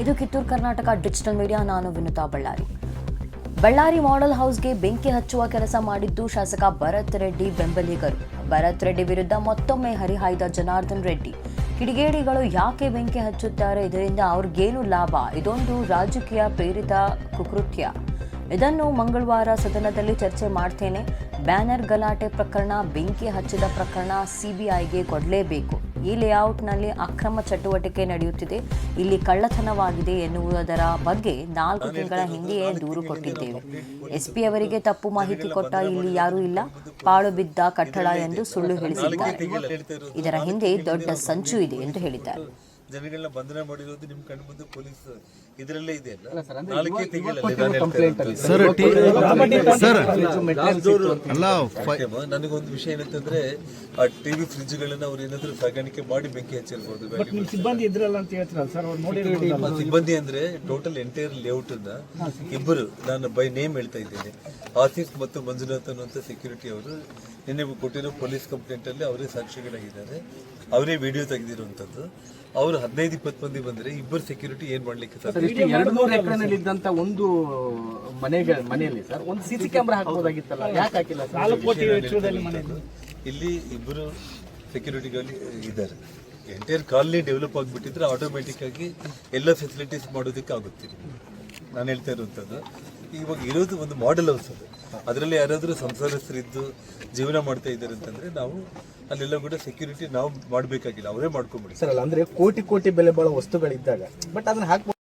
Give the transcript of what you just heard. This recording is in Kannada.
ಇದು ಕಿತ್ತೂರು ಕರ್ನಾಟಕ ಡಿಜಿಟಲ್ ಮೀಡಿಯಾ, ನಾನು ವಿನುತಾ ಬಳ್ಳಾರಿ. ಬಳ್ಳಾರಿ ಮಾಡೆಲ್ ಹೌಸ್ಗೆ ಬೆಂಕಿ ಹಚ್ಚುವ ಕೆಲಸ ಮಾಡಿದ್ದು ಶಾಸಕ ಭರತ್ ರೆಡ್ಡಿ ಬೆಂಬಲಿಗರು. ಭರತ್ ರೆಡ್ಡಿ ವಿರುದ್ಧ ಮತ್ತೊಮ್ಮೆ ಹರಿಹಾಯ್ದ ಜನಾರ್ದನ್ ರೆಡ್ಡಿ. ಕಿಡಿಗೇಡಿಗಳು ಯಾಕೆ ಬೆಂಕಿ ಹಚ್ಚುತ್ತಾರೆ? ಇದರಿಂದ ಅವ್ರಿಗೇನು ಲಾಭ? ಇದೊಂದು ರಾಜಕೀಯ ಪ್ರೇರಿತ ಕುಕೃತ್ಯ. ಇದನ್ನು ಮಂಗಳವಾರ ಸದನದಲ್ಲಿ ಚರ್ಚೆ ಮಾಡ್ತೇನೆ. ಬ್ಯಾನರ್ ಗಲಾಟೆ ಪ್ರಕರಣ ಬೆಂಕಿ ಹಚ್ಚಿದ ಪ್ರಕರಣ ಸಿಬಿಐಗೆ ಕೊಡಲೇಬೇಕು. ಈ ಲೇಔಟ್ನಲ್ಲಿ ಅಕ್ರಮ ಚಟುವಟಿಕೆ ನಡೆಯುತ್ತಿದೆ. ಇಲ್ಲಿ ಕಳ್ಳತನವಾಗಿದೆ ಎನ್ನುವುದರ ಬಗ್ಗೆ ನಾಲ್ಕು ತಿಂಗಳ ಹಿಂದೆಯೇ ದೂರು ಕೊಟ್ಟಿದ್ದೇವೆ. ಎಸ್ಪಿ ಅವರಿಗೆ ತಪ್ಪು ಮಾಹಿತಿ ಕೊಟ್ಟ ಇಲ್ಲಿ ಯಾರೂ ಇಲ್ಲ. ಪಾಳು ಬಿದ್ದ ಕಟ್ಟಡ ಎಂದು ಸುಳ್ಳು ಹೇಳಿಸಿದ್ದಾರೆ ಇದರ ಹಿಂದೆ ದೊಡ್ಡ ಸಂಚು ಇದೆ ಎಂದು ಹೇಳಿದ್ದಾರೆ. ಜನಗಳನ್ನ ಬಂಧನ ಮಾಡಿರೋದು ನಿಮ್ ಕಣ್ಣು ಮುಂದೆ ಪೊಲೀಸ್ ಇದರಲ್ಲೇ ಇದೆ ನಾಲ್ಕೇ ತಿಂಗಳಲ್ಲಿ ನನಗೊಂದು ವಿಷಯ ಏನಂತಂದ್ರೆ ಆ ಟಿವಿ ಫ್ರಿಜ್ ಗಳನ್ನ ಅವ್ರು ಏನಾದ್ರು ಸಾಗಾಣಿಕೆ ಮಾಡಿ ಬೆಂಕಿ ಹಚ್ಚಿರ್ಬೋದು ಸಿಬ್ಬಂದಿ ಇದ್ರಲ್ಲ ಅಂತ ಹೇಳ್ತೀರಲ್ಲ ಸರ್ ಅವ್ರು ನೋಡಿ ಸಿಬ್ಬಂದಿ ಅಂದ್ರೆ ಟೋಟಲ್ ಎಂಟೈರ್ ಲೇಔಟ್ ಅನ್ನ ಇಬ್ಬರು ನಾನು ಬೈ ನೇಮ್ ಹೇಳ್ತಾ ಇದ್ದೇನೆ. ಆಸಿಫ್ ಮತ್ತು ಮಂಜುನಾಥ್ ಅನ್ನುವಂಥ ಸೆಕ್ಯೂರಿಟಿ ಅವರು ನಿನ್ನೆ ಕೊಟ್ಟಿರೋ ಪೊಲೀಸ್ ಕಂಪ್ಲೇಂಟ್ ಅಲ್ಲಿ ಅವರೇ ಸಾಕ್ಷಿಗಳಾಗಿದ್ದಾರೆ. ಅವರೇ ವಿಡಿಯೋ ತೆಗೆದಿರುವಂತದ್ದು. ಅವರು ಹದಿನೈದು ಇಪ್ಪತ್ತು ಮಂದಿ ಬಂದ್ರೆ ಇಬ್ಬರು ಸೆಕ್ಯೂರಿಟಿ ಏನ್ ಮಾಡ್ಲಿಕ್ಕೆ ಸರ್ ಎರಡು ನೂರು ಎಕರೆನಲ್ಲಿ ಇದ್ದಂತ ಒಂದು ಮನೆಗೆ ಮನೆಯಲ್ಲಿ ಸರ್ ಒಂದು ಸಿಸಿ ಕ್ಯಾಮ್ರಾ ಹಾಕಬಹುದಾಗಿತ್ತಲ್ಲ ಯಾಕೆ ಹಾಕಿಲ್ಲ ಸರ್? ನಾಲ್ಕು ಕೋಟಿ ವೆಚ್ಚದಲ್ಲಿ ಮನೆ ಇಲ್ಲಿ ಇಬ್ಬರು ಸೆಕ್ಯೂರಿಟಿಗಳು ಇದ್ದಾರೆ. ಎಂಟೈರ್ ಕಾಲನಿ ಡೆವಲಪ್ ಆಗಿಬಿಟ್ಟಿದ್ರೆ ಆಟೋಮೆಟಿಕ್ ಆಗಿ ಎಲ್ಲ ಫೆಸಿಲಿಟೀಸ್ ಮಾಡೋದಕ್ಕೆ ಆಗುತ್ತೆ. ನಾನು ಹೇಳ್ತಾ ಇರುವಂಥದ್ದು. ಇವಾಗ ಇರೋದು ಒಂದು ಮಾಡೆಲ್ ಹೌಸ್ ಅದು. ಅದರಲ್ಲಿ ಯಾರಾದರೂ ಸಂಸಾರಸ್ಥರಿದ್ದು ಜೀವನ ಮಾಡ್ತಾ ಇದ್ದಾರೆ ಅಂತಂದ್ರೆ ನಾವು ಅಲ್ಲೆಲ್ಲ ಕೂಡ ಸೆಕ್ಯೂರಿಟಿ ನಾವು ಮಾಡಬೇಕಾಗಿಲ್ಲ. ಅವರೇ ಮಾಡ್ಕೊಂಬಿಡಿ. ಸರ್, ಅಲ್ಲ, ಅಂದ್ರೆ ಕೋಟಿ ಕೋಟಿ ಬೆಲೆ ಬಾಳೋ ವಸ್ತುಗಳಿದ್ದಾಗ ಬಟ್ ಅದನ್ನ ಹಾಕ್ಬೋದು.